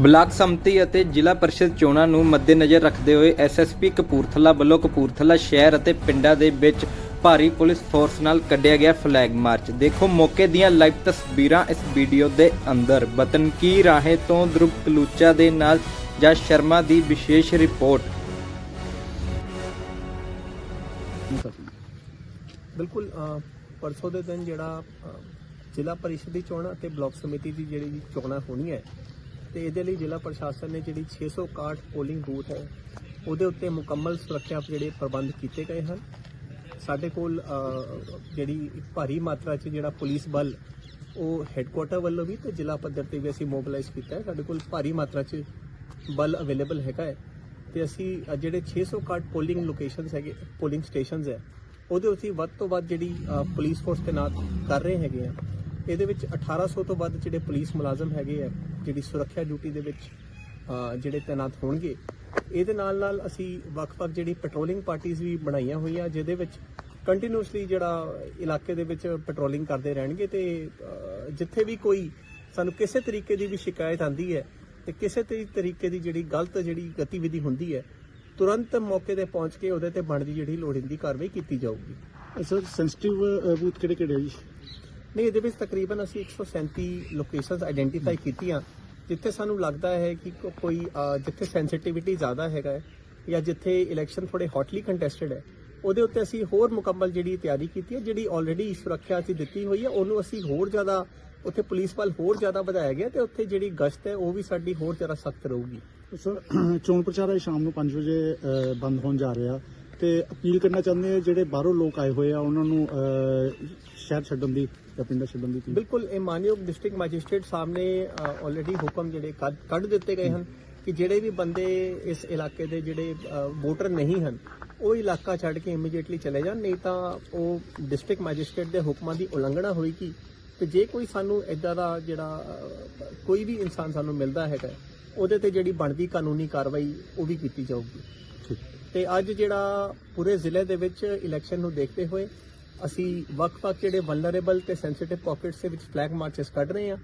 Block ਸੰਮਤੀ ਅਤੇ ਜ਼ਿਲ੍ਹਾ ਪਰਿਸ਼ਦ ਚੋਣਾਂ ਨੂੰ ਮੱਦੇਨਜ਼ਰ ਰੱਖਦੇ ਹੋਏ ਐਸਐਸਪੀ ਕਪੂਰਥਲਾ ਵੱਲੋਂ ਕਪੂਰਥਲਾ ਸ਼ਹਿਰ ਅਤੇ ਪਿੰਡਾਂ ਦੇ ਵਿੱਚ ਭਾਰੀ ਪੁਲਿਸ ਫੋਰਸ ਨਾਲ ਕੱਢਿਆ ਗਿਆ ਫਲੈਗ ਮਾਰਚ। ਦੇਖੋ ਮੌਕੇ ਦੀਆਂ ਲਾਈਵ ਤਸਵੀਰਾਂ ਇਸ ਵੀਡੀਓ ਦੇ ਅੰਦਰ। ਵਤਨ ਕੀ ਰਾਹੇ ਤੋਂ ਧਰੁਵ ਕਲੂਚਾ ਦੇ ਨਾਲ ਜਾਂ ਸ਼ਰਮਾ ਦੀ ਵਿਸ਼ੇਸ਼ ਰਿਪੋਰਟ। ਬਿਲਕੁਲ ਪਰਸੋਂ ਦੇ ਦਿਨ ਜਿਹੜਾ ਜ਼ਿਲ੍ਹਾ ਪਰਿਸ਼ਦ ਦੀ ਚੋਣ ਅਤੇ ਬਲਾਕ ਸਮਿਤੀ ਦੀ ਜਿਹੜੀ ਚੋਣਾਂ ਹੋਣੀ ਹੈ ਤੇ ਇਹਦੇ ਲਈ ਜ਼ਿਲ੍ਹਾ ਪ੍ਰਸ਼ਾਸਨ ਨੇ ਜਿਹੜੀ 661 ਪੋਲਿੰਗ ਬੂਥ ਹੈ ਉਹਦੇ ਉੱਤੇ ਮੁਕੰਮਲ ਸੁਰੱਖਿਆ ਜਿਹੜੇ ਪ੍ਰਬੰਧ ਕੀਤੇ ਗਏ ਹਨ। ਸਾਡੇ ਕੋਲ ਜਿਹੜੀ ਭਾਰੀ ਮਾਤਰਾ 'ਚ ਜਿਹੜਾ ਪੁਲਿਸ ਬਲ ਉਹ ਹੈੱਡਕੁਆਟਰ ਵੱਲੋਂ ਵੀ ਤੇ ਜ਼ਿਲ੍ਹਾ ਪੱਧਰ ਤੇ ਵੀ ਅਸੀਂ ਮੋਬਿਲਾਈਜ਼ ਕੀਤਾ ਹੈ। ਸਾਡੇ ਕੋਲ ਭਾਰੀ ਮਾਤਰਾ 'ਚ ਬਲ ਅਵੇਲੇਬਲ ਹੈਗਾ ਹੈ ਤੇ ਅਸੀਂ ਅ, ਜਿਹੜੇ 661 ਪੋਲਿੰਗ ਲੋਕੇਸ਼ਨਸ ਹੈਗੇ ਪੋਲਿੰਗ ਸਟੇਸ਼ਨਸ ਹੈ ਉਹਦੇ ਉੱਤੇ ਵੱਧ ਤੋਂ ਵੱਧ ਜਿਹੜੀ ਪੁਲਿਸ ਫੋਰਸ ਤੈਨਾਤ ਕਰ ਰਹੇ ਹੈਗੇ ਆ ਇਹਦੇ ਵਿੱਚ 1800 ਤੋਂ ਵੱਧ ਜਿਹੜੇ ਪੁਲਿਸ ਮੁਲਾਜ਼ਮ ਹੈਗੇ ਆ, ਜਿਹੜੀ ਸੁਰੱਖਿਆ ਡਿਊਟੀ ਦੇ ਵਿੱਚ ਜਿਹੜੇ ਤੈਨਾਤ ਹੋਣਗੇ। ਇਹਦੇ ਨਾਲ ਨਾਲ ਅਸੀਂ ਵੱਖ-ਵੱਖ ਜਿਹੜੀ ਪੈਟਰੋਲਿੰਗ ਪਾਰਟੀਆਂ ਵੀ ਬਣਾਈਆਂ ਹੋਈਆਂ, ਜਿਹਦੇ ਵਿੱਚ ਕੰਟੀਨਿਊਸਲੀ ਜਿਹੜਾ ਇਲਾਕੇ ਦੇ ਵਿੱਚ ਪੈਟਰੋਲਿੰਗ ਕਰਦੇ ਰਹਿਣਗੇ ਤੇ ਜਿੱਥੇ ਵੀ ਕੋਈ ਸਾਨੂੰ ਕਿਸੇ ਤਰੀਕੇ ਦੀ ਵੀ ਸ਼ਿਕਾਇਤ ਆਂਦੀ ਹੈ ਤੇ ਕਿਸੇ ਤਰੀਕੇ ਦੀ ਜਿਹੜੀ ਗਲਤ ਜਿਹੜੀ ਗਤੀਵਿਧੀ ਹੁੰਦੀ ਹੈ, ਤੁਰੰਤ ਮੌਕੇ ਤੇ ਪਹੁੰਚ ਕੇ ਉਹਦੇ ਤੇ ਬਣਦੀ ਜਿਹੜੀ ਲੋੜੀਂਦੀ ਕਾਰਵਾਈ ਕੀਤੀ ਜਾਊਗੀ। ਸਰ ਸੈਂਸਿਟਿਵ ਬੂਥ ਕਿਹੜੇ ਕਿਹੜੇ ਜੀ? ਨਹੀਂ, ਇਹਦੇ ਵਿੱਚ ਤਕਰੀਬਨ ਅਸੀਂ 137 ਲੋਕੇਸ਼ਨਸ ਆਇਡੈਂਟੀਫਾਈ ਕੀਤੀਆਂ, ਜਿੱਥੇ ਸਾਨੂੰ ਲੱਗਦਾ ਹੈ ਕਿ ਕੋਈ ਜਿੱਥੇ ਸੈਂਸਿਟੀਵਿਟੀ ਜ਼ਿਆਦਾ ਹੈਗਾ ਹੈ ਜਾਂ ਜਿੱਥੇ ਇਲੈਕਸ਼ਨ ਥੋੜੇ ਹੌਟਲੀ ਕੰਟੈਸਟਡ ਹੈ, ਉਹਦੇ ਉੱਤੇ ਅਸੀਂ ਹੋਰ ਮੁਕੰਮਲ ਜਿਹੜੀ ਤਿਆਰੀ ਕੀਤੀ ਹੈ, ਜਿਹੜੀ ਆਲਰੇਡੀ ਸੁਰੱਖਿਆ ਅਸੀਂ ਦਿੱਤੀ ਹੋਈ ਹੈ, ਉਹਨੂੰ ਅਸੀਂ ਹੋਰ ਜ਼ਿਆਦਾ, ਉੱਥੇ ਪੁਲਿਸ ਬਲ ਹੋਰ ਜ਼ਿਆਦਾ ਵਧਾਇਆ ਗਿਆ ਤੇ ਉੱਥੇ ਜਿਹੜੀ ਗਸ਼ਤ ਹੈ, ਉਹ ਵੀ ਸਾਡੀ ਹੋਰ ਜ਼ਿਆਦਾ ਸਖਤ ਰਹੂਗੀ। ਸਰ, ਚੋਣ ਪ੍ਰਚਾਰ ਅੱਜ ਸ਼ਾਮ ਨੂੰ 5 ਵਜੇ ਬੰਦ ਹੋਣ ਜਾ ਰਿਹਾ। ਤੇ ਅਪੀਲ ਕਰਨਾ ਚਾਹੁੰਦੇ ਆ ਜਿਹੜੇ ਬਾਹਰੋਂ ਲੋਕ ਆਏ ਹੋਏ ਆ ਉਹਨਾਂ ਨੂੰ ਸ਼ਹਿਰ ਛੱਡਣ ਦੀ ਜਾਂ ਪਿੰਡਾਂ ਛੱਡਣ ਦੀ ਬਿਲਕੁਲ ਇਹ ਮਾਨਯੋਗ ਡਿਸਟ੍ਰਿਕਟ ਮੈਜਿਸਟ੍ਰੇਟ ਸਾਹਮਣੇ ਆਲਰੇਡੀ ਹੁਕਮ ਜਿਹੜੇ ਕੱਢ ਦਿੱਤੇ ਗਏ ਹਨ ਕਿ ਜਿਹੜੇ ਵੀ ਬੰਦੇ ਇਸ ਇਲਾਕੇ ਦੇ ਜਿਹੜੇ ਵੋਟਰ ਨਹੀਂ ਹਨ ਉਹ ਇਲਾਕਾ ਛੱਡ ਕੇ ਇਮੀਡੀਏਟਲੀ ਚਲੇ ਜਾਣ ਨਹੀਂ ਤਾਂ ਉਹ ਡਿਸਟ੍ਰਿਕਟ ਮੈਜਿਸਟ੍ਰੇਟ ਦੇ ਹੁਕਮਾਂ ਦੀ ਉਲੰਘਣਾ ਹੋਏਗੀ ਤੇ ਜੇ ਕੋਈ ਸਾਨੂੰ ਇਦਾਂ ਦਾ ਜਿਹੜਾ ਕੋਈ ਵੀ ਇਨਸਾਨ ਸਾਨੂੰ ਮਿਲਦਾ ਹੈਗਾ ਉਹਦੇ ਤੇ ਜਿਹੜੀ ਬਣਦੀ ਕਾਨੂੰਨੀ ਕਾਰਵਾਈ ਉਹ ਵੀ ਕੀਤੀ ਜਾਊਗੀ। ਠੀਕ। ਤੇ ਅੱਜ ਜਿਹੜਾ ਪੂਰੇ ਜ਼ਿਲ੍ਹੇ ਦੇ ਵਿੱਚ ਇਲੈਕਸ਼ਨ ਨੂੰ ਦੇਖਦੇ ਹੋਏ ਅਸੀਂ ਵੱਖ-ਵੱਖ ਜਿਹੜੇ ਵਲਨਰੇਬਲ ਤੇ ਸੈਂਸਿਟਿਵ ਪਾਕਟਸ ਦੇ ਵਿੱਚ ਫਲੈਗ ਮਾਰਚਸ ਕੱਢ ਰਹੇ ਹਾਂ।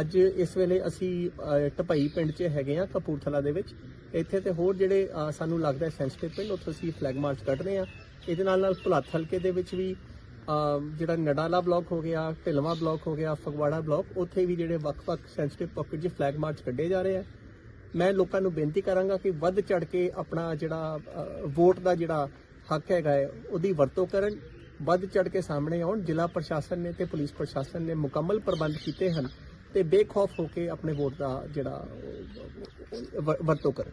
ਅੱਜ ਇਸ ਵੇਲੇ ਅਸੀਂ ਟਪਈ ਪਿੰਡ 'ਚ ਹੈਗੇ ਆ ਕਪੂਰਥਲਾ ਦੇ ਵਿੱਚ। ਇੱਥੇ ਤੇ ਹੋਰ ਜਿਹੜੇ ਸਾਨੂੰ ਲੱਗਦਾ ਸੈਂਸਿਟਿਵ ਪਿੰਡ, ਉੱਥੇ ਅਸੀਂ ਫਲੈਗ ਮਾਰਚ ਕੱਢ ਰਹੇ ਹਾਂ। ਇਹਦੇ ਨਾਲ ਨਾਲ ਭੁਲੱਥ ਹਲਕੇ ਦੇ ਵਿੱਚ ਵੀ ਜਿਹੜਾ ਨਡਾਲਾ ਬਲਾਕ ਹੋ ਗਿਆ, ਢਿਲਵਾ ਬਲਾਕ ਹੋ ਗਿਆ, ਫਗਵਾੜਾ ਬਲਾਕ ਉੱਥੇ ਵੀ ਜਿਹੜੇ ਵੱਖ-ਵੱਖ ਸੈਂਸਿਟਿਵ ਪਾਕਟ 'ਚ ਫਲੈਗ ਮਾਰਚ ਕੱਢੇ ਜਾ ਰਹੇ ਆ। ਮੈਂ ਲੋਕਾਂ ਨੂੰ ਬੇਨਤੀ ਕਰਾਂਗਾ ਕਿ ਵੱਧ ਚੜ ਕੇ ਆਪਣਾ ਜਿਹੜਾ ਵੋਟ ਦਾ ਜਿਹੜਾ ਹੱਕ ਹੈਗਾ ਹੈ, ਉਹਦੀ ਵਰਤੋਂ ਕਰਨ, ਵੱਧ ਚੜ ਕੇ ਸਾਹਮਣੇ ਆਉਣ, ਜ਼ਿਲ੍ਹਾ ਪ੍ਰਸ਼ਾਸਨ ਨੇ ਤੇ ਪੁਲਿਸ ਪ੍ਰਸ਼ਾਸਨ ਨੇ ਮੁਕੰਮਲ ਪ੍ਰਬੰਧ ਕੀਤੇ ਹਨ ਤੇ ਬੇਖੌਫ ਹੋ ਕੇ ਆਪਣੇ ਵੋਟ ਦਾ ਜਿਹੜਾ ਵਰਤੋਂ ਕਰਨ।